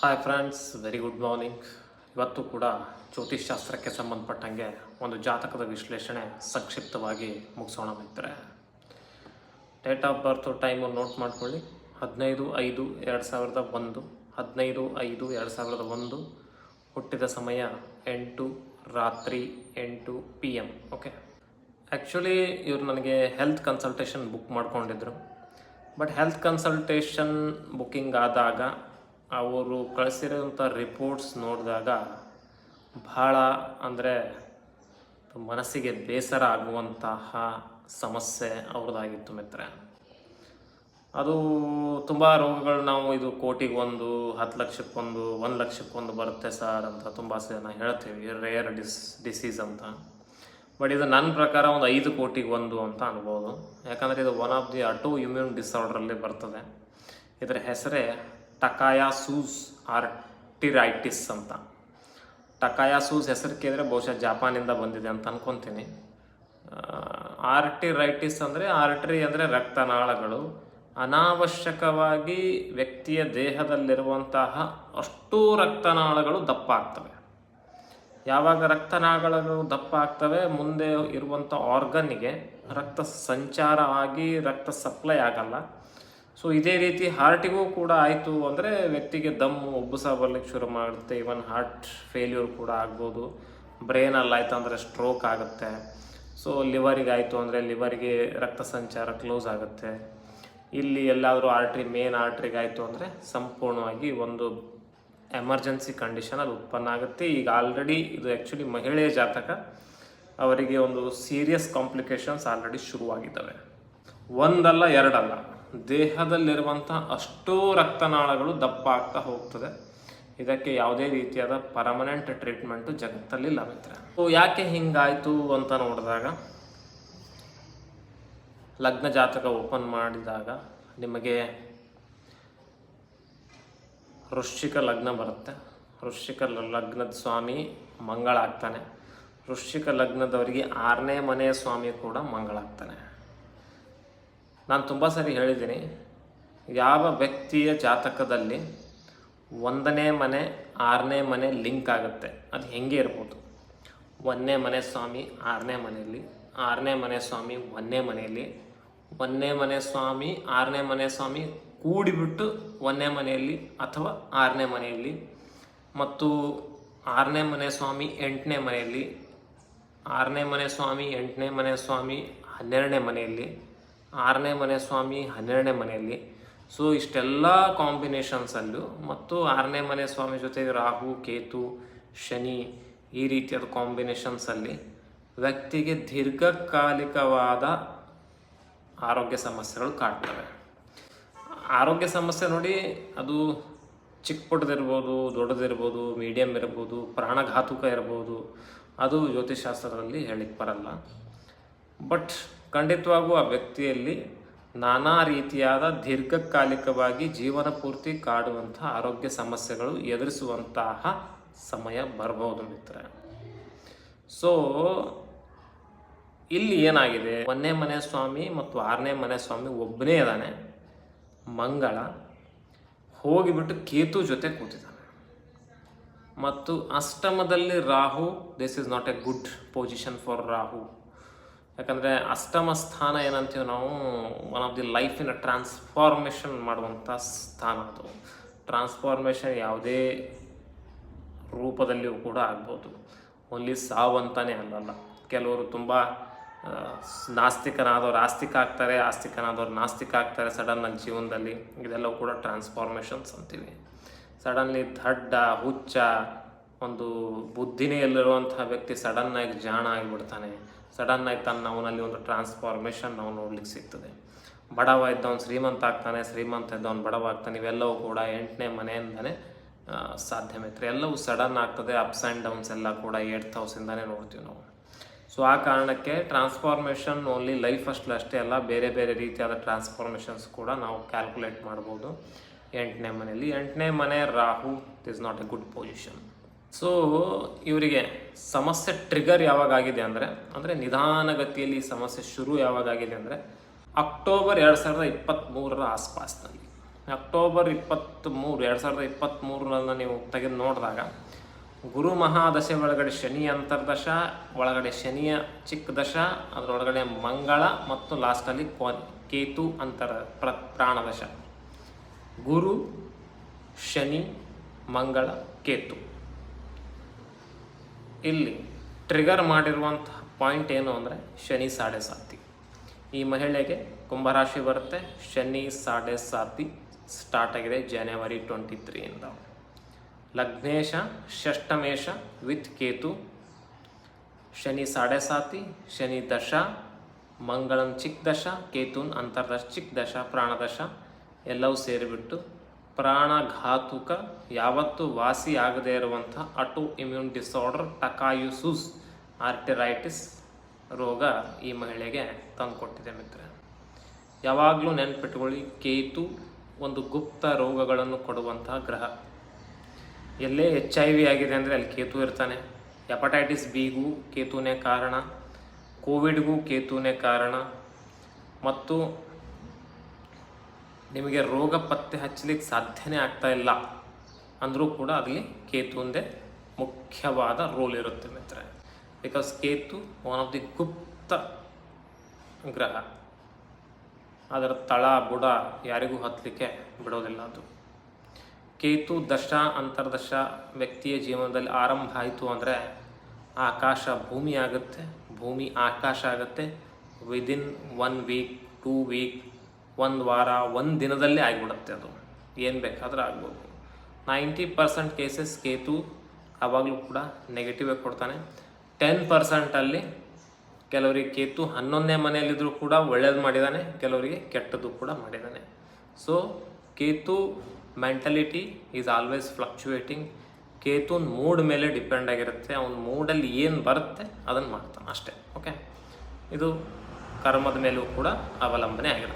Hi friends very good morning ಇವತ್ತು ಕೂಡ ಜ್ಯೋತಿಷ್ಶಾಸ್ತ್ರಕ್ಕೆ ಸಂಬಂಧಪಟ್ಟಂಗೆ ಒಂದು ಜಾತಕದ ವಿಶ್ಲೇಷಣೆ ಸಂಕ್ಷಿಪ್ತವಾಗಿ ಮುಗಿಸೋಣ ಮಿತ್ರೆ date of birth time note ಮಾಡ್ಕೊಳ್ಳಿ. ಹದಿನೈದು ಐದು ಎರಡು ಸಾವಿರದ ಒಂದು. ಹದಿನೈದು ಐದು ಎರಡು ಸಾವಿರದ ಒಂದು. ಹುಟ್ಟಿದ ಸಮಯ ಎಂಟು ರಾತ್ರಿ ಎಂಟು ಪಿ ಎಂ ಓಕೆ ಆ್ಯಕ್ಚುಲಿ ಇವರು ನನಗೆ ಹೆಲ್ತ್ ಕನ್ಸಲ್ಟೇಷನ್ ಬುಕ್ ಮಾಡ್ಕೊಂಡಿದ್ರು. ಬಟ್ ಹೆಲ್ತ್ ಕನ್ಸಲ್ಟೇಷನ್ ಬುಕ್ಕಿಂಗ್ ಆದಾಗ ಅವರು ಕಳಿಸಿರೋಂಥ ರಿಪೋರ್ಟ್ಸ್ ನೋಡಿದಾಗ ಭಾಳ ಅಂದರೆ ಮನಸ್ಸಿಗೆ ಬೇಸರ ಆಗುವಂತಹ ಸಮಸ್ಯೆ ಅವ್ರದ್ದಾಗಿತ್ತು ಮಿತ್ರ ಅದು ತುಂಬ ರೋಗಗಳು ನಾವು ಇದು ಕೋಟಿಗೆ ಒಂದು ಹತ್ತು ಲಕ್ಷಕ್ಕೊಂದು, ಒಂದು ಲಕ್ಷಕ್ಕೊಂದು ಬರುತ್ತೆ ಸರ್ ಅಂತ ತುಂಬ ಜನ ಹೇಳ್ತೀವಿ. ರೇರ್ ಡಿಸ್ ಡಿಸೀಸ್ ಅಂತ. ಬಟ್ ಇದು ನನ್ನ ಪ್ರಕಾರ ಒಂದು ಐದು ಕೋಟಿಗೆ ಒಂದು ಅಂತ ಅನ್ಬೋದು. ಯಾಕಂದರೆ ಇದು one of the auto immune ಡಿಸಾರ್ಡ್ರಲ್ಲಿ ಬರ್ತದೆ. ಇದರ ಹೆಸರೇ ಟಕಾಯಾಸೂಸ್ ಆರ್ಟಿರೈಟಿಸ್ ಅಂತ. ಟಕಾಯಾಸೂಸ್ ಹೆಸರು ಕೇಳಿದ್ರೆ ಬಹುಶಃ ಜಪಾನಿಂದ ಬಂದಿದೆ ಅಂತ ಅನ್ಕೊತೀನಿ. ಆರ್ಟಿರೈಟಿಸ್ ಅಂದರೆ ಆರ್ಟ್ರಿ ಅಂದರೆ ರಕ್ತನಾಳಗಳು. ಅನಾವಶ್ಯಕವಾಗಿ ವ್ಯಕ್ತಿಯ ದೇಹದಲ್ಲಿರುವಂತಹ ಅಷ್ಟೂ ರಕ್ತನಾಳಗಳು ದಪ್ಪ ಆಗ್ತವೆ ಯಾವಾಗ ರಕ್ತನಾಳಗಳು ದಪ್ಪ ಆಗ್ತವೆ ಮುಂದೆ ಇರುವಂಥ ಆರ್ಗನ್ನಿಗೆ ರಕ್ತ ಸಂಚಾರ ಆಗಿ ರಕ್ತ ಸಪ್ಲೈ ಆಗಲ್ಲ. ಸೊ ಇದೇ ರೀತಿ ಹಾರ್ಟಿಗೂ ಕೂಡ ಆಯಿತು ಅಂದರೆ ವ್ಯಕ್ತಿಗೆ ದಮ್ಮು ಒಬ್ಬಸ ಬರ್ಲಿಕ್ಕೆ ಶುರು ಮಾಡುತ್ತೆ. ಇವನ್ ಹಾರ್ಟ್ ಫೇಲ್ಯೂರ್ ಕೂಡ ಆಗ್ಬೋದು. ಬ್ರೈನಲ್ಲಿ ಆಯಿತು ಅಂದರೆ ಸ್ಟ್ರೋಕ್ ಆಗುತ್ತೆ. ಸೊ ಲಿವರಿಗೆ ಆಯಿತು ಅಂದರೆ ಲಿವರಿಗೆ ರಕ್ತ ಸಂಚಾರ ಕ್ಲೋಸ್ ಆಗುತ್ತೆ. ಇಲ್ಲಿ ಎಲ್ಲಾದರೂ ಆರ್ಟ್ರಿ ಮೇನ್ ಆರ್ಟ್ರಿಗೆ ಆಯಿತು ಅಂದರೆ ಸಂಪೂರ್ಣವಾಗಿ ಒಂದು ಎಮರ್ಜೆನ್ಸಿ ಕಂಡೀಷನಲ್ಲಿ ಉತ್ಪನ್ನ ಆಗುತ್ತೆ. ಈಗ ಆಲ್ರೆಡಿ ಇದು ಆ್ಯಕ್ಚುಲಿ ಮಹಿಳೆಯ ಜಾತಕ. ಅವರಿಗೆ ಒಂದು ಸೀರಿಯಸ್ ಕಾಂಪ್ಲಿಕೇಶನ್ಸ್ ಆಲ್ರೆಡಿ ಶುರುವಾಗಿದ್ದಾವೆ. ಒಂದಲ್ಲ ಎರಡಲ್ಲ. ದೇಹದಲ್ಲಿರುವಂಥ ಅಷ್ಟೂ ರಕ್ತನಾಳಗಳು ದಪ್ಪ ಆಗ್ತಾ ಹೋಗ್ತದೆ. ಇದಕ್ಕೆ ಯಾವುದೇ ರೀತಿಯಾದ ಪರ್ಮನೆಂಟ್ ಟ್ರೀಟ್ಮೆಂಟು ಜಗತ್ತಲ್ಲಿ ಲಭ್ಯತೆ. ಯಾಕೆ ಹಿಂಗಾಯಿತು ಅಂತ ನೋಡಿದಾಗ, ಲಗ್ನ ಜಾತಕ ಓಪನ್ ಮಾಡಿದಾಗ ನಿಮಗೆ ವೃಶ್ಚಿಕ ಲಗ್ನ ಬರುತ್ತೆ. ವೃಶ್ಚಿಕ ಲಗ್ನದ ಸ್ವಾಮಿ ಮಂಗಳ ಆಗ್ತಾನೆ ವೃಶ್ಚಿಕ ಲಗ್ನದವರಿಗೆ ಆರನೇ ಮನೆಯ ಸ್ವಾಮಿ ಕೂಡ ಮಂಗಳ ಆಗ್ತಾನೆ ನಾನು ತುಂಬ ಸರಿ ಹೇಳಿದ್ದೀನಿ, ಯಾವ ವ್ಯಕ್ತಿಯ ಜಾತಕದಲ್ಲಿ ಒಂದನೇ ಮನೆ, ಆರನೇ ಮನೆ ಲಿಂಕ್ ಆಗುತ್ತೆ, ಅದು ಹೆಂಗೆ ಇರ್ಬೋದು? ಒಂದನೇ ಮನೆ ಸ್ವಾಮಿ, ಆರನೇ ಮನೆಯಲ್ಲಿ, ಆರನೇ ಮನೆ ಸ್ವಾಮಿ, ಒಂದನೇ ಮನೆಯಲ್ಲಿ, ಒಂದನೇ ಮನೆ ಸ್ವಾಮಿ, ಆರನೇ ಮನೆ ಸ್ವಾಮಿ ಕೂಡಿಬಿಟ್ಟು ಒಂದನೇ ಮನೆಯಲ್ಲಿ ಅಥವಾ ಆರನೇ ಮನೆಯಲ್ಲಿ, ಮತ್ತು ಆರನೇ ಮನೆ ಸ್ವಾಮಿ, ಎಂಟನೇ ಮನೆಯಲ್ಲಿ, ಆರನೇ ಮನೆ ಸ್ವಾಮಿ, ಎಂಟನೇ ಮನೆ ಸ್ವಾಮಿ, ಹನ್ನೆರಡನೇ ಮನೆಯಲ್ಲಿ ಆರನೇ ಮನೆ ಸ್ವಾಮಿ, ಹನ್ನೆರಡನೇ ಮನೆಯಲ್ಲಿ. ಸೊ ಇಷ್ಟೆಲ್ಲ ಕಾಂಬಿನೇಷನ್ಸಲ್ಲೂ ಮತ್ತು ಆರನೇ ಮನೆ ಸ್ವಾಮಿ ಜೊತೆ ರಾಹು, ಕೇತು, ಶನಿ ಈ ರೀತಿಯಾದ ಕಾಂಬಿನೇಷನ್ಸಲ್ಲಿ ವ್ಯಕ್ತಿಗೆ ದೀರ್ಘಕಾಲಿಕವಾದ ಆರೋಗ್ಯ ಸಮಸ್ಯೆಗಳು ಕಾಡ್ತವೆ ಆರೋಗ್ಯ ಸಮಸ್ಯೆ ನೋಡಿ ಅದು ಚಿಕ್ಕ ಪುಟ್ಟದಿರ್ಬೋದು ದೊಡ್ಡದಿರ್ಬೋದು ಮೀಡಿಯಮ್ ಇರ್ಬೋದು, ಪ್ರಾಣಘಾತುಕ ಇರ್ಬೋದು, ಅದು ಜ್ಯೋತಿಷಾಸ್ತ್ರದಲ್ಲಿ ಹೇಳಿಕ್ಕೆ ಬರಲ್ಲ. ಬಟ್ ಖಂಡಿತವಾಗೂ ಆ ವ್ಯಕ್ತಿಯಲ್ಲಿ ನಾನಾ ರೀತಿಯಾದ ದೀರ್ಘಕಾಲಿಕವಾಗಿ ಜೀವನ ಪೂರ್ತಿ ಕಾಡುವಂತಹ ಆರೋಗ್ಯ ಸಮಸ್ಯೆಗಳು ಎದುರಿಸುವಂತಹ ಸಮಯ ಬರ್ಬೋದು ಮಿತ್ರ ಸೊ ಇಲ್ಲಿ ಏನಾಗಿದೆ? ಒಂದನೇ ಮನೆ ಸ್ವಾಮಿ ಮತ್ತು ಆರನೇ ಮನೆ ಸ್ವಾಮಿ ಒಬ್ಬನೇ ಇದ್ದಾನೆ. ಮಂಗಳ ಹೋಗಿಬಿಟ್ಟು ಕೇತು ಜೊತೆ ಕೂತಿದ್ದಾನೆ. ಮತ್ತು ಅಷ್ಟಮದಲ್ಲಿ Rahu this is not a good position for Rahu. ಯಾಕಂದರೆ ಅಷ್ಟಮ ಸ್ಥಾನ ಏನಂತೀವಿ ನಾವು ಒನ್ ಆಫ್ ದಿ ಲೈಫಿನ ಟ್ರಾನ್ಸ್ಫಾರ್ಮೇಷನ್ ಮಾಡುವಂಥ ಸ್ಥಾನ ಅದು. ಟ್ರಾನ್ಸ್ಫಾರ್ಮೇಷನ್ ಯಾವುದೇ ರೂಪದಲ್ಲಿಯೂ ಕೂಡ ಆಗ್ಬೋದು. ಓನ್ಲಿ ಸಾವು ಅಂತಾನೆ ಅಲ್ಲಲ್ಲ. ಕೆಲವರು ತುಂಬ ನಾಸ್ತಿಕನಾದವ್ರು ಆಸ್ತಿಕ ಆಗ್ತಾರೆ, ಆಸ್ತಿಕನಾದವ್ರು ನಾಸ್ತಿಕ ಆಗ್ತಾರೆ ಸಡನ್ನಾಗಿ ಜೀವನದಲ್ಲಿ. ಇದೆಲ್ಲವೂ ಕೂಡ ಟ್ರಾನ್ಸ್ಫಾರ್ಮೇಷನ್ಸ್ ಅಂತೀವಿ. ಸಡನ್ಲಿ ದಡ್ಡ, ಹುಚ್ಚ, ಒಂದು ಬುದ್ಧಿನೇ ಇಲ್ಲಿರುವಂತಹ ವ್ಯಕ್ತಿ ಸಡನ್ನಾಗಿ ಜಾಣ ಆಗಿಬಿಡ್ತಾನೆ. ಸಡನ್ನಾಗಿ ತನ್ನ ಅವನಲ್ಲಿ ಒಂದು ಟ್ರಾನ್ಸ್ಫಾರ್ಮೇಷನ್ ನಾವು ನೋಡ್ಲಿಕ್ಕೆ ಸಿಗ್ತದೆ. ಬಡವ ಇದ್ದವನು ಶ್ರೀಮಂತ ಆಗ್ತಾನೆ ಶ್ರೀಮಂತ ಇದ್ದವನು ಬಡವ ಆಗ್ತಾನೆ ಇವೆಲ್ಲವೂ ಕೂಡ ಎಂಟನೇ ಮನೆಯಿಂದನೇ ಆ, ಸಾಧ್ಯ ಮಿತ್ರ ಎಲ್ಲವೂ ಸಡನ್ ಆಗ್ತದೆ ಅಪ್ಸ್ ಆ್ಯಂಡ್ ಡೌನ್ಸ್ ಎಲ್ಲ ಕೂಡ ಏಟ್ ಹೌಸಿಂದಾನೇ ನೋಡ್ತೀವಿ ನಾವು. ಸೊ ಆ ಕಾರಣಕ್ಕೆ ಟ್ರಾನ್ಸ್ಫಾರ್ಮೇಷನ್ ಓನ್ಲಿ ಲೈಫ್ ಅಷ್ಟು ಅಷ್ಟೇ ಅಲ್ಲ ಬೇರೆ ಬೇರೆ ರೀತಿಯಾದ ಟ್ರಾನ್ಸ್ಫಾರ್ಮೇಷನ್ಸ್ ಕೂಡ ನಾವು ಕ್ಯಾಲ್ಕುಲೇಟ್ ಮಾಡ್ಬೋದು ಎಂಟನೇ ಮನೆಯಲ್ಲಿ. ಎಂಟನೇ ಮನೆ Rahu is not a good position so ಇವರಿಗೆ ಸಮಸ್ಯೆ ಟ್ರಿಗರ್ ಯಾವಾಗ ಆಗಿದೆ ಅಂದರೆ ಅಂದರೆ ನಿಧಾನಗತಿಯಲ್ಲಿ ಸಮಸ್ಯೆ ಶುರು ಯಾವಾಗ ಆಗಿದೆ ಅಂದರೆ ಅಕ್ಟೋಬರ್ ಎರಡು ಸಾವಿರದ ಇಪ್ಪತ್ತ್ಮೂರರ ಆಸ್ಪಾಸ್ನಲ್ಲಿ. ಅಕ್ಟೋಬರ್ ಇಪ್ಪತ್ತ್ಮೂರು ಎರಡು ಸಾವಿರದ ಇಪ್ಪತ್ತ್ಮೂರನ್ನು ನೀವು ತೆಗೆದು ನೋಡಿದಾಗ, ಗುರು ಮಹಾದಶೆ ಒಳಗಡೆ ಶನಿ ಅಂತರ್ದಶ ಒಳಗಡೆ ಶನಿಯ ಚಿಕ್ಕ ದಶ, ಅದರೊಳಗಡೆ ಮಂಗಳ ಮತ್ತು ಲಾಸ್ಟಲ್ಲಿ ಕೇತು ಅಂತರ ಪ್ರ ಪ್ರಾಣದಶ ಗುರು, ಶನಿ, ಮಂಗಳ, ಕೇತು. ಇಲ್ಲಿ ಟ್ರಿಗರ್ ಮಾಡಿರುವಂತಹ ಪಾಯಿಂಟ್ ಏನು ಅಂದರೆ ಶನಿ, ಸಾಡೆ, ಸಾತಿ. ಈ ಮಹಿಳೆಗೆ ಕುಂಭರಾಶಿ ಬರುತ್ತೆ. ಶನಿ, ಸಾಡೆ, ಸಾತಿ ಸ್ಟಾರ್ಟ್ ಆಗಿದೆ ಜನವರಿ ಟ್ವೆಂಟಿ ತ್ರೀಯಿಂದ ಲಗ್ನೇಶ ಷಷ್ಟಮೇಶ ವಿತ್ ಕೇತು. ಶನಿ, ಸಾಡೆ, ಸಾತಿ, ಶನಿ ದಶ ಮಂಗಳನ್ ಚಿಕ್ಕ ದಶ, ಕೇತುನ್, ಅಂತರ್ದಶ ಚಿಕ್ಕ ದಶ, ಪ್ರಾಣದಶ ಎಲ್ಲವೂ ಸೇರಿಬಿಟ್ಟು ಪ್ರಾಣಘಾತುಕ ಯಾವತ್ತೂ ವಾಸಿ ಆಗದೇ ಇರುವಂಥ auto immune disorder Takayasu's arteritis ರೋಗ ಈ ಮಹಿಳೆಗೆ ತಂದುಕೊಟ್ಟಿದೆ ಮಿತ್ರ ಯಾವಾಗಲೂ ನೆನ್ಪಿಟ್ಕೊಳ್ಳಿ, ಕೇತು ಒಂದು ಗುಪ್ತ ರೋಗಗಳನ್ನು ಕೊಡುವಂತಹ ಗ್ರಹ. ಎಲ್ಲೇ ಎಚ್ ಐ ವಿ ಆಗಿದೆ ಅಂದರೆ ಅಲ್ಲಿ ಕೇತು ಇರ್ತಾನೆ. ಹೆಪಟೈಟಿಸ್ ಬಿಗೂ ಕೇತುನೇ ಕಾರಣ, ಕೋವಿಡ್ಗೂ ಕೇತುನೇ ಕಾರಣ, ಮತ್ತು ನಿಮಗೆ ರೋಗ ಪತ್ತೆ ಹಚ್ಚಲಿಕ್ಕೆ ಸಾಧ್ಯನೇ ಆಗ್ತಾ ಇಲ್ಲ ಅಂದರೂ ಕೂಡ ಅಲ್ಲಿ ಕೇತುಂದೇ ಮುಖ್ಯವಾದ ರೋಲ್ ಇರುತ್ತೆ ಮಿತ್ರ because Ketu one of the ಗುಪ್ತ ಗ್ರಹ. ಅದರ ತಳ, ಬುಡ ಯಾರಿಗೂ ಹತ್ತಲಿಕ್ಕೆ ಬಿಡೋದಿಲ್ಲ ಅದು. ಕೇತು ದಶ, ಅಂತರ್ದಶ ವ್ಯಕ್ತಿಯ ಜೀವನದಲ್ಲಿ ಆರಂಭ ಆಯಿತು ಅಂದರೆ ಆಕಾಶ ಭೂಮಿ ಆಗುತ್ತೆ, ಭೂಮಿ ಆಕಾಶ ಆಗುತ್ತೆ. Within one week two week ಒಂದು ವಾರ, ಒಂದು ದಿನದಲ್ಲೇ ಆಗಿಬಿಡುತ್ತೆ ಅದು. ಏನು ಬೇಕಾದರೂ ಆಗ್ಬೋದು. ನೈಂಟಿ ಪರ್ಸೆಂಟ್ ಕೇಸಸ್ ಕೇತು ಆವಾಗಲೂ ಕೂಡ ನೆಗೆಟಿವೇ ಕೊಡ್ತಾನೆ. ಟೆನ್ ಪರ್ಸೆಂಟಲ್ಲಿ ಕೆಲವರಿಗೆ ಕೇತು ಹನ್ನೊಂದನೇ ಮನೆಯಲ್ಲಿದ್ದರೂ ಕೂಡ ಒಳ್ಳೇದು ಮಾಡಿದ್ದಾನೆ ಕೆಲವರಿಗೆ ಕೆಟ್ಟದ್ದು ಕೂಡ ಮಾಡಿದ್ದಾನೆ so Ketu mentality is always fluctuating ಕೇತುನ್ mood ಮೇಲೆ ಡಿಪೆಂಡ್ ಆಗಿರುತ್ತೆ. ಅವನ ಮೂಡಲ್ಲಿ ಏನು ಬರುತ್ತೆ ಅದನ್ನು ಮಾಡ್ತಾನೆ ಅಷ್ಟೇ ಓಕೆ ಇದು ಕರ್ಮದ ಮೇಲೂ ಕೂಡ ಅವಲಂಬನೆ ಆಗಿರುತ್ತೆ.